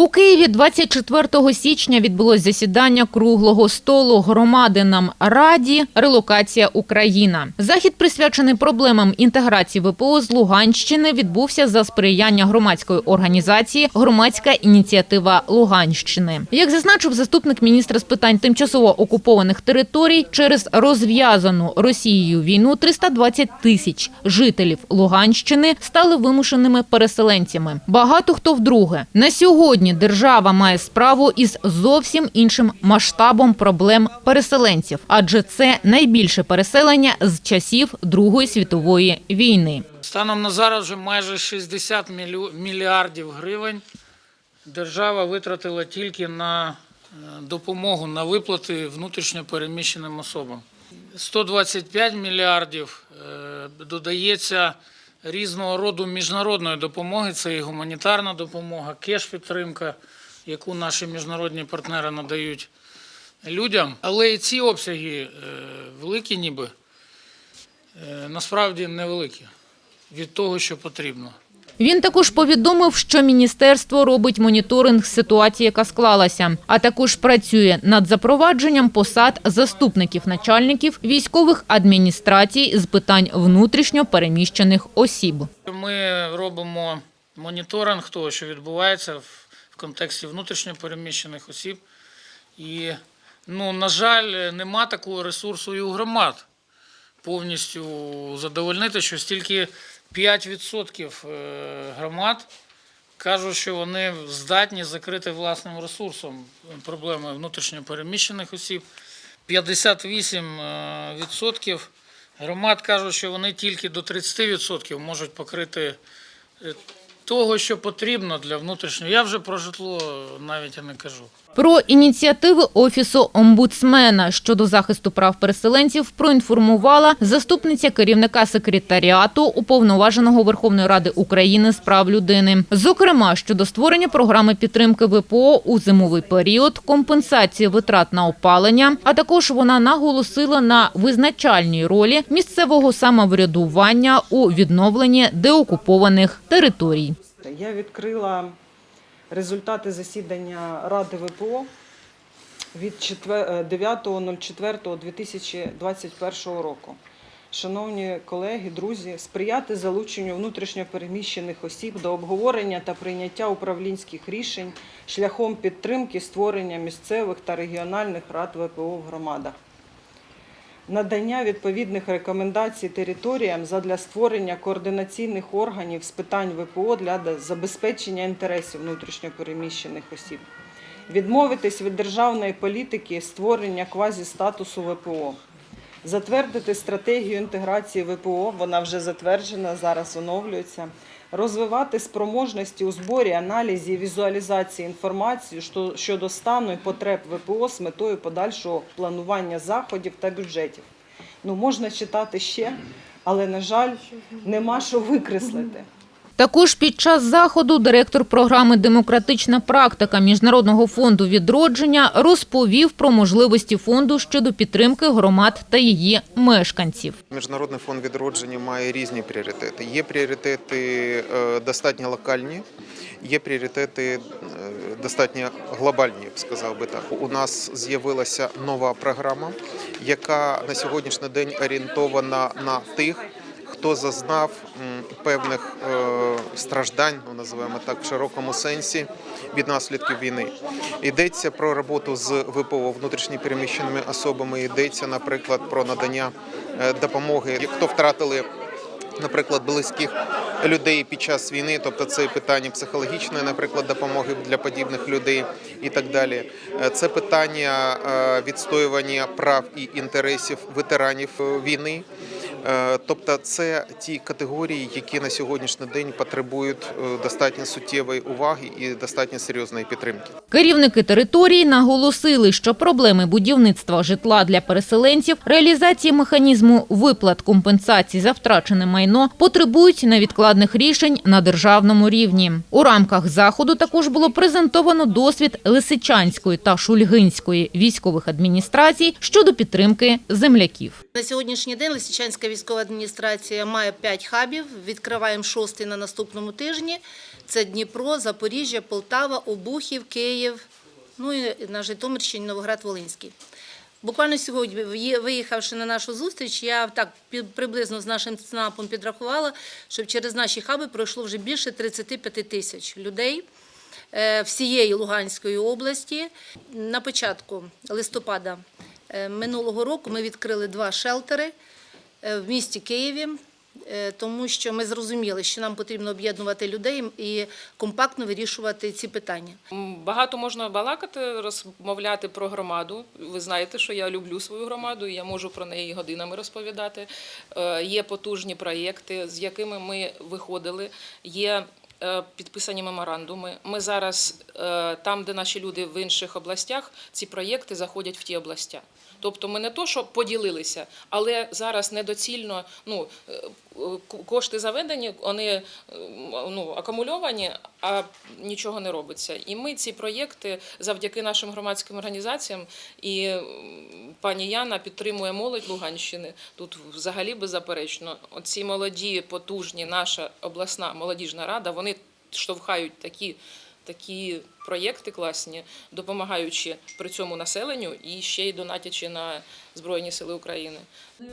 У Києві 24 січня відбулось засідання круглого столу громади нам раді релокація Україна. Захід присвячений проблемам інтеграції ВПО з Луганщини відбувся за сприяння громадської організації Громадська ініціатива Луганщини. Як зазначив заступник міністра з питань тимчасово окупованих територій, через розв'язану Росією війну 320 тисяч жителів Луганщини стали вимушеними переселенцями. Багато хто вдруге на сьогодні держава має справу із зовсім іншим масштабом проблем переселенців, адже це найбільше переселення з часів Другої світової війни. Станом на зараз вже майже 60 мілю- мільярдів гривень держава витратила тільки на е, допомогу на виплати внутрішньо переміщеним особам. 125 мільярдів е, додається різного роду міжнародної допомоги. Це і гуманітарна допомога, кеш-підтримка, яку наші міжнародні партнери надають людям. Але і ці обсяги е, великі ніби, е, насправді невеликі від того, що потрібно. Він також повідомив, що міністерство робить моніторинг ситуації, яка склалася, а також працює над запровадженням посад заступників начальників військових адміністрацій з питань внутрішньо переміщених осіб. Ми робимо моніторинг того, що відбувається в, контексті внутрішньо переміщених осіб. І, ну, на жаль, нема такого ресурсу і у громад повністю задовольнити, що стільки 5% е, громад кажуть, що вони здатні закрити власним ресурсом проблеми внутрішньопереміщених осіб. 58% громад кажуть, що вони тільки до 30% можуть покрити е, того, що потрібно для внутрішнього. Я вже про житло навіть не кажу. Про ініціативи офісу омбудсмена щодо захисту прав переселенців проінформувала заступниця керівника секретаріату уповноваженого Верховної Ради України з прав людини. Зокрема, щодо створення програми підтримки ВПО у зимовий період, компенсації витрат на опалення, а також вона наголосила на визначальній ролі місцевого самоврядування у відновленні деокупованих територій. Я відкрила результати засідання Ради ВПО від четвер- е, 9.04.2021 року. Шановні колеги, друзі, сприяти залученню внутрішньопереміщених осіб до обговорення та прийняття управлінських рішень шляхом підтримки створення місцевих та регіональних рад ВПО в громадах надання відповідних рекомендацій територіям задля створення координаційних органів з питань ВПО для забезпечення інтересів внутрішньопереміщених осіб, відмовитись від державної політики створення квазістатусу ВПО, затвердити стратегію інтеграції ВПО, вона вже затверджена, зараз оновлюється. Розвивати спроможності у зборі, аналізі візуалізації інформації щодо стану і потреб ВПО з метою подальшого планування заходів та бюджетів. Ну, можна читати ще, але, на жаль, нема що викреслити. Також під час заходу директор програми Демократична практика Міжнародного фонду відродження розповів про можливості фонду щодо підтримки громад та її мешканців. Міжнародний фонд відродження має різні пріоритети. Є пріоритети е, достатньо локальні, є пріоритети е, достатньо глобальні, я б сказав би так. У нас з'явилася нова програма, яка на сьогоднішній день орієнтована на тих. Хто зазнав певних е, страждань, ну називаємо так в широкому сенсі, від наслідків війни. Йдеться про роботу з ВПО внутрішньо переміщеними особами. Йдеться, наприклад, про надання е, допомоги, хто втратили. Наприклад, близьких людей під час війни, тобто це питання психологічної, наприклад, допомоги для подібних людей і так далі. Е, Це питання відстоювання прав і інтересів ветеранів війни. Е, Тобто, це ті категорії, які на сьогоднішній день потребують е, достатньо суттєвої уваги і достатньо серйозної підтримки. Керівники території наголосили, що проблеми будівництва житла для переселенців, реалізації механізму виплат компенсацій за втрачене майно потребують невідкладних рішень на державному рівні. У рамках заходу також було презентовано досвід Лисичанської та Шульгинської військових адміністрацій щодо підтримки земляків. На сьогоднішній день Лисичанська військова адміністрація має 5 хабів. Відкриваємо шостий на наступному тижні. Це Дніпро, Запоріжжя, Полтава, Обухів, Київ, ну і на Житомирщині Новоград-Волинський. Буквально сьогодні, виїхавши на нашу зустріч, я так приблизно з нашим ЦНАПом підрахувала, щоб через наші хаби пройшло вже більше 35 тисяч людей е, всієї Луганської області. На початку листопада е, минулого року ми відкрили два шелтери в місті Києві, е, тому що ми зрозуміли, що нам потрібно об'єднувати людей і компактно вирішувати ці питання. Багато можна балакати, розмовляти про громаду. Ви знаєте, що я люблю свою громаду, і я можу про неї годинами розповідати. Е, Є потужні проєкти, з якими ми виходили. Є е, підписані меморандуми. Ми зараз е, там, де наші люди в інших областях, ці проєкти заходять в ті областя. Тобто ми не то, що поділилися, але зараз недоцільно ну, е, е, кошти заведені, вони е, ну, акумульовані, а нічого не робиться. І ми ці проєкти завдяки нашим громадським організаціям і пані Яна підтримує молодь Луганщини. Тут взагалі беззаперечно. Оці молоді, потужні, наша обласна молодіжна рада, вони штовхають такі. Такі проєкти класні, допомагаючи при цьому населенню і ще й донатячи на Збройні Сили України.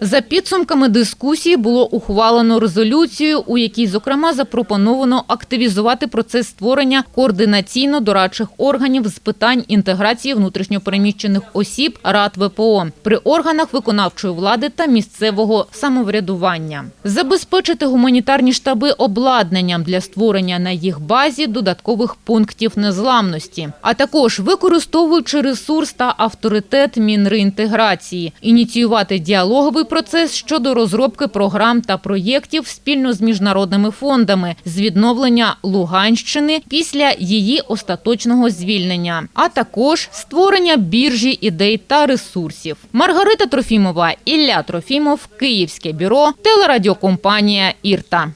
За підсумками дискусії було ухвалено резолюцію, у якій, зокрема, запропоновано активізувати процес створення координаційно-дорадчих органів з питань інтеграції внутрішньопереміщених осіб РАД ВПО при органах виконавчої влади та місцевого самоврядування, забезпечити гуманітарні штаби обладнанням для створення на їх базі додаткових пунктів незламності, а також використовуючи ресурс та авторитет Мінреінтеграції, ініціювати діалоговий процес щодо розробки програм та проєктів спільно з міжнародними фондами з відновлення Луганщини після її остаточного звільнення, а також створення біржі ідей та ресурсів. Маргарита Трофімова, Ілля Трофімов, Київське бюро, телерадіокомпанія Ірта.